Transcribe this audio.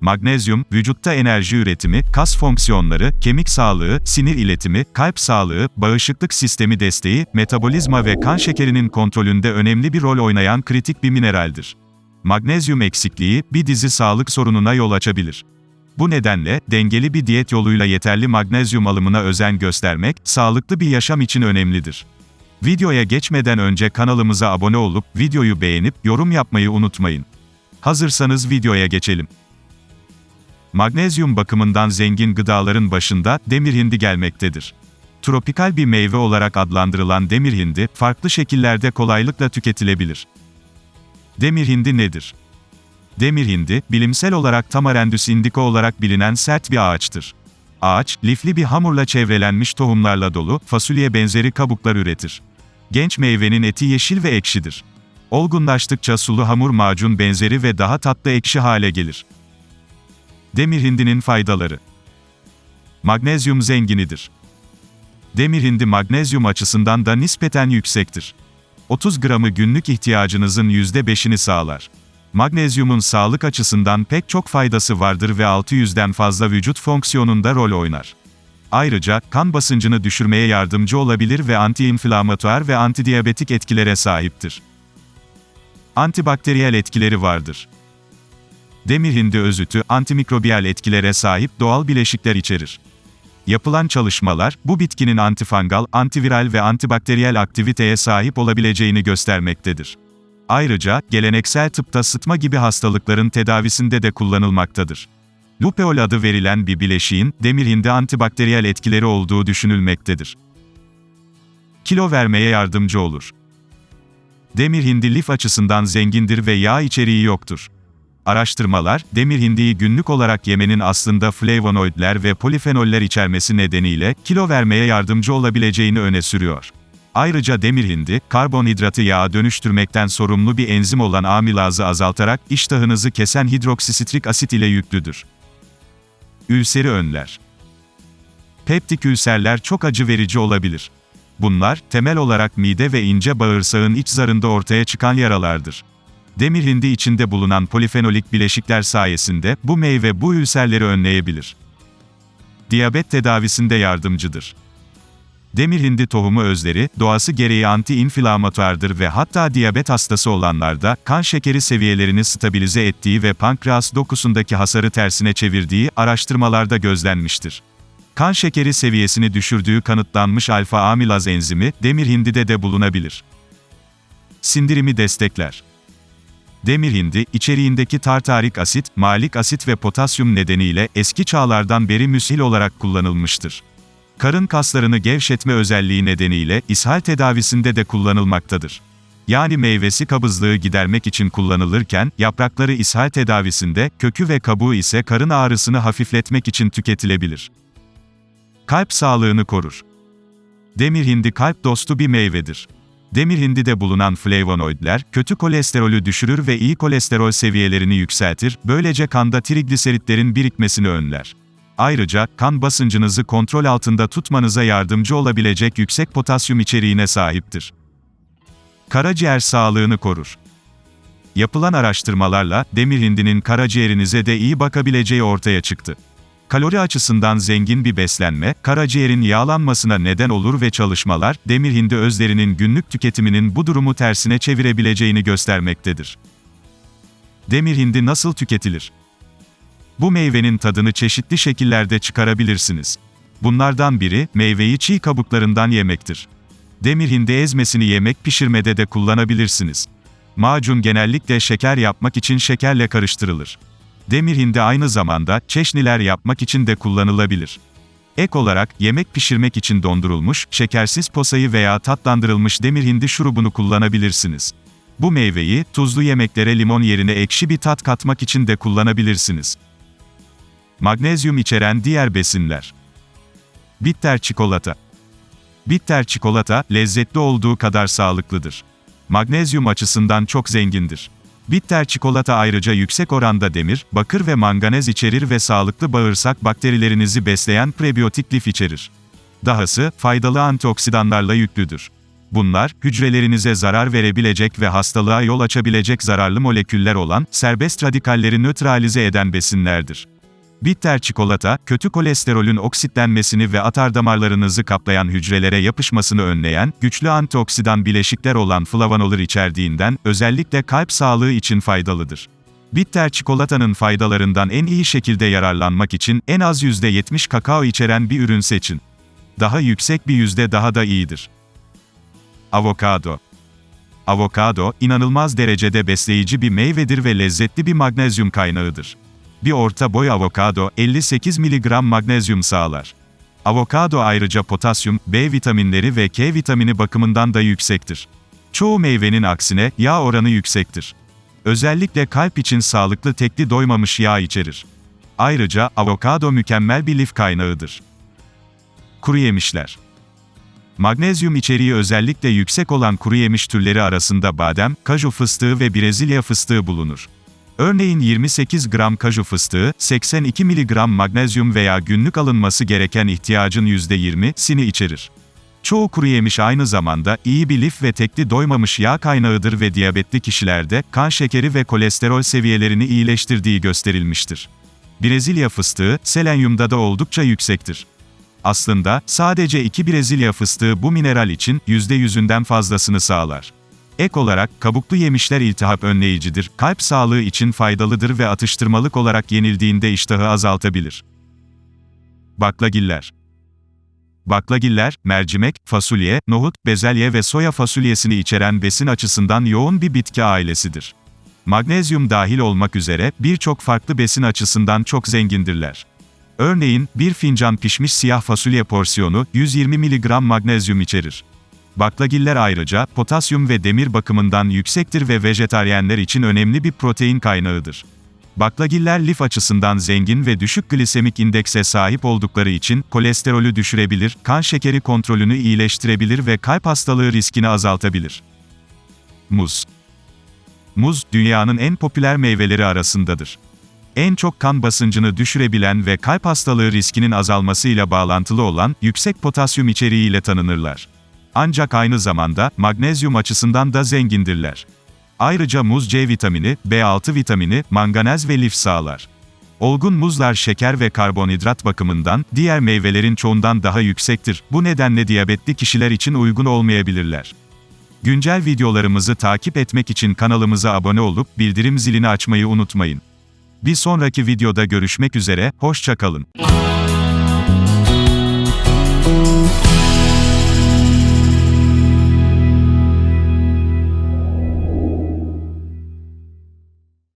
Magnezyum, vücutta enerji üretimi, kas fonksiyonları, kemik sağlığı, sinir iletimi, kalp sağlığı, bağışıklık sistemi desteği, metabolizma ve kan şekerinin kontrolünde önemli bir rol oynayan kritik bir mineraldir. Magnezyum eksikliği, bir dizi sağlık sorununa yol açabilir. Bu nedenle, dengeli bir diyet yoluyla yeterli magnezyum alımına özen göstermek, sağlıklı bir yaşam için önemlidir. Videoya geçmeden önce kanalımıza abone olup, videoyu beğenip, yorum yapmayı unutmayın. Hazırsanız videoya geçelim. Magnezyum bakımından zengin gıdaların başında, demir hindi gelmektedir. Tropikal bir meyve olarak adlandırılan demir hindi, farklı şekillerde kolaylıkla tüketilebilir. Demir hindi nedir? Demir hindi, bilimsel olarak Tamarendus indica olarak bilinen sert bir ağaçtır. Ağaç, lifli bir hamurla çevrelenmiş tohumlarla dolu, fasulye benzeri kabuklar üretir. Genç meyvenin eti yeşil ve ekşidir. Olgunlaştıkça sulu hamur macun benzeri ve daha tatlı ekşi hale gelir. Demir hindinin faydaları Magnezyum zenginidir. Demir hindi magnezyum açısından da nispeten yüksektir. 30 gramı günlük ihtiyacınızın %5'ini sağlar. Magnezyumun sağlık açısından pek çok faydası vardır ve 600'den fazla vücut fonksiyonunda rol oynar. Ayrıca, kan basıncını düşürmeye yardımcı olabilir ve antiinflamatuar ve antidiyabetik etkilere sahiptir. Antibakteriyel etkileri vardır. Demir hindi özütü, antimikrobiyal etkilere sahip doğal bileşikler içerir. Yapılan çalışmalar, bu bitkinin antifangal, antiviral ve antibakteriyel aktiviteye sahip olabileceğini göstermektedir. Ayrıca, geleneksel tıpta sıtma gibi hastalıkların tedavisinde de kullanılmaktadır. Lupeol adı verilen bir bileşiğin, demir hindi antibakteriyel etkileri olduğu düşünülmektedir. Kilo vermeye yardımcı olur. Demir hindi lif açısından zengindir ve yağ içeriği yoktur. Araştırmalar, demir hindiyi günlük olarak yemenin aslında flavonoidler ve polifenoller içermesi nedeniyle kilo vermeye yardımcı olabileceğini öne sürüyor. Ayrıca demir hindi, karbonhidratı yağa dönüştürmekten sorumlu bir enzim olan amilazı azaltarak iştahınızı kesen hidroksisitrik asit ile yüklüdür. Ülseri önler. Peptik ülserler çok acı verici olabilir. Bunlar, temel olarak mide ve ince bağırsağın iç zarında ortaya çıkan yaralardır. Demir hindi içinde bulunan polifenolik bileşikler sayesinde bu meyve bu ülserleri önleyebilir. Diyabet tedavisinde yardımcıdır. Demir hindi tohumu özleri, doğası gereği anti-inflamatuardır ve hatta diyabet hastası olanlarda, kan şekeri seviyelerini stabilize ettiği ve pankreas dokusundaki hasarı tersine çevirdiği araştırmalarda gözlenmiştir. Kan şekeri seviyesini düşürdüğü kanıtlanmış alfa amilaz enzimi, demir hindide de bulunabilir. Sindirimi destekler. Demir hindi, içeriğindeki tartarik asit, malik asit ve potasyum nedeniyle eski çağlardan beri müshil olarak kullanılmıştır. Karın kaslarını gevşetme özelliği nedeniyle ishal tedavisinde de kullanılmaktadır. Yani meyvesi kabızlığı gidermek için kullanılırken, yaprakları ishal tedavisinde, kökü ve kabuğu ise karın ağrısını hafifletmek için tüketilebilir. Kalp sağlığını korur. Demir hindi kalp dostu bir meyvedir. Demir hindide bulunan flavonoidler, kötü kolesterolü düşürür ve iyi kolesterol seviyelerini yükseltir, böylece kanda trigliseritlerin birikmesini önler. Ayrıca, kan basıncınızı kontrol altında tutmanıza yardımcı olabilecek yüksek potasyum içeriğine sahiptir. Karaciğer sağlığını korur. Yapılan araştırmalarla, demir hindinin karaciğerinize de iyi bakabileceği ortaya çıktı. Kalori açısından zengin bir beslenme, karaciğerin yağlanmasına neden olur ve çalışmalar, demir hindi özlerinin günlük tüketiminin bu durumu tersine çevirebileceğini göstermektedir. Demir hindi nasıl tüketilir? Bu meyvenin tadını çeşitli şekillerde çıkarabilirsiniz. Bunlardan biri, meyveyi çiğ kabuklarından yemektir. Demir hindi ezmesini yemek pişirmede de kullanabilirsiniz. Macun genellikle şeker yapmak için şekerle karıştırılır. Demir hindi aynı zamanda, çeşniler yapmak için de kullanılabilir. Ek olarak, yemek pişirmek için dondurulmuş, şekersiz posayı veya tatlandırılmış demir hindi şurubunu kullanabilirsiniz. Bu meyveyi, tuzlu yemeklere limon yerine ekşi bir tat katmak için de kullanabilirsiniz. Magnezyum içeren diğer besinler. Bitter çikolata. Bitter çikolata, lezzetli olduğu kadar sağlıklıdır. Magnezyum açısından çok zengindir. Bitter çikolata ayrıca yüksek oranda demir, bakır ve manganez içerir ve sağlıklı bağırsak bakterilerinizi besleyen prebiyotik lif içerir. Dahası, faydalı antioksidanlarla yüklüdür. Bunlar, hücrelerinize zarar verebilecek ve hastalığa yol açabilecek zararlı moleküller olan, serbest radikalleri nötralize eden besinlerdir. Bitter çikolata, kötü kolesterolün oksitlenmesini ve atardamarlarınızı kaplayan hücrelere yapışmasını önleyen, güçlü antioksidan bileşikler olan flavanolar içerdiğinden, özellikle kalp sağlığı için faydalıdır. Bitter çikolatanın faydalarından en iyi şekilde yararlanmak için, en az %70 kakao içeren bir ürün seçin. Daha yüksek bir yüzde daha da iyidir. Avokado Avokado, inanılmaz derecede besleyici bir meyvedir ve lezzetli bir magnezyum kaynağıdır. Bir orta boy avokado, 58 mg magnezyum sağlar. Avokado ayrıca potasyum, B vitaminleri ve K vitamini bakımından da yüksektir. Çoğu meyvenin aksine, yağ oranı yüksektir. Özellikle kalp için sağlıklı tekli doymamış yağ içerir. Ayrıca, avokado mükemmel bir lif kaynağıdır. Kuru yemişler Magnezyum içeriği özellikle yüksek olan kuru yemiş türleri arasında badem, kaju fıstığı ve Brezilya fıstığı bulunur. Örneğin 28 gram kaju fıstığı, 82 mg magnezyum veya günlük alınması gereken ihtiyacın %20'sini içerir. Çoğu kuru yemiş aynı zamanda iyi bir lif ve tekli doymamış yağ kaynağıdır ve diyabetli kişilerde kan şekeri ve kolesterol seviyelerini iyileştirdiği gösterilmiştir. Brezilya fıstığı, selenyumda da oldukça yüksektir. Aslında, sadece iki Brezilya fıstığı bu mineral için, %100'ünden fazlasını sağlar. Ek olarak, kabuklu yemişler iltihap önleyicidir, kalp sağlığı için faydalıdır ve atıştırmalık olarak yenildiğinde iştahı azaltabilir. Baklagiller Baklagiller, mercimek, fasulye, nohut, bezelye ve soya fasulyesini içeren besin açısından yoğun bir bitki ailesidir. Magnezyum dahil olmak üzere, birçok farklı besin açısından çok zengindirler. Örneğin, bir fincan pişmiş siyah fasulye porsiyonu, 120 mg magnezyum içerir. Baklagiller ayrıca, potasyum ve demir bakımından yüksektir ve vejetaryenler için önemli bir protein kaynağıdır. Baklagiller lif açısından zengin ve düşük glisemik indekse sahip oldukları için, kolesterolü düşürebilir, kan şekeri kontrolünü iyileştirebilir ve kalp hastalığı riskini azaltabilir. Muz Muz, dünyanın en popüler meyveleri arasındadır en çok kan basıncını düşürebilen ve kalp hastalığı riskinin azalmasıyla bağlantılı olan yüksek potasyum içeriğiyle tanınırlar. Ancak aynı zamanda magnezyum açısından da zengindirler. Ayrıca muz C vitamini, B6 vitamini, manganez ve lif sağlar. Olgun muzlar şeker ve karbonhidrat bakımından diğer meyvelerin çoğundan daha yüksektir. Bu nedenle diyabetli kişiler için uygun olmayabilirler. Güncel videolarımızı takip etmek için kanalımıza abone olup bildirim zilini açmayı unutmayın. Bir sonraki videoda görüşmek üzere, hoşça kalın.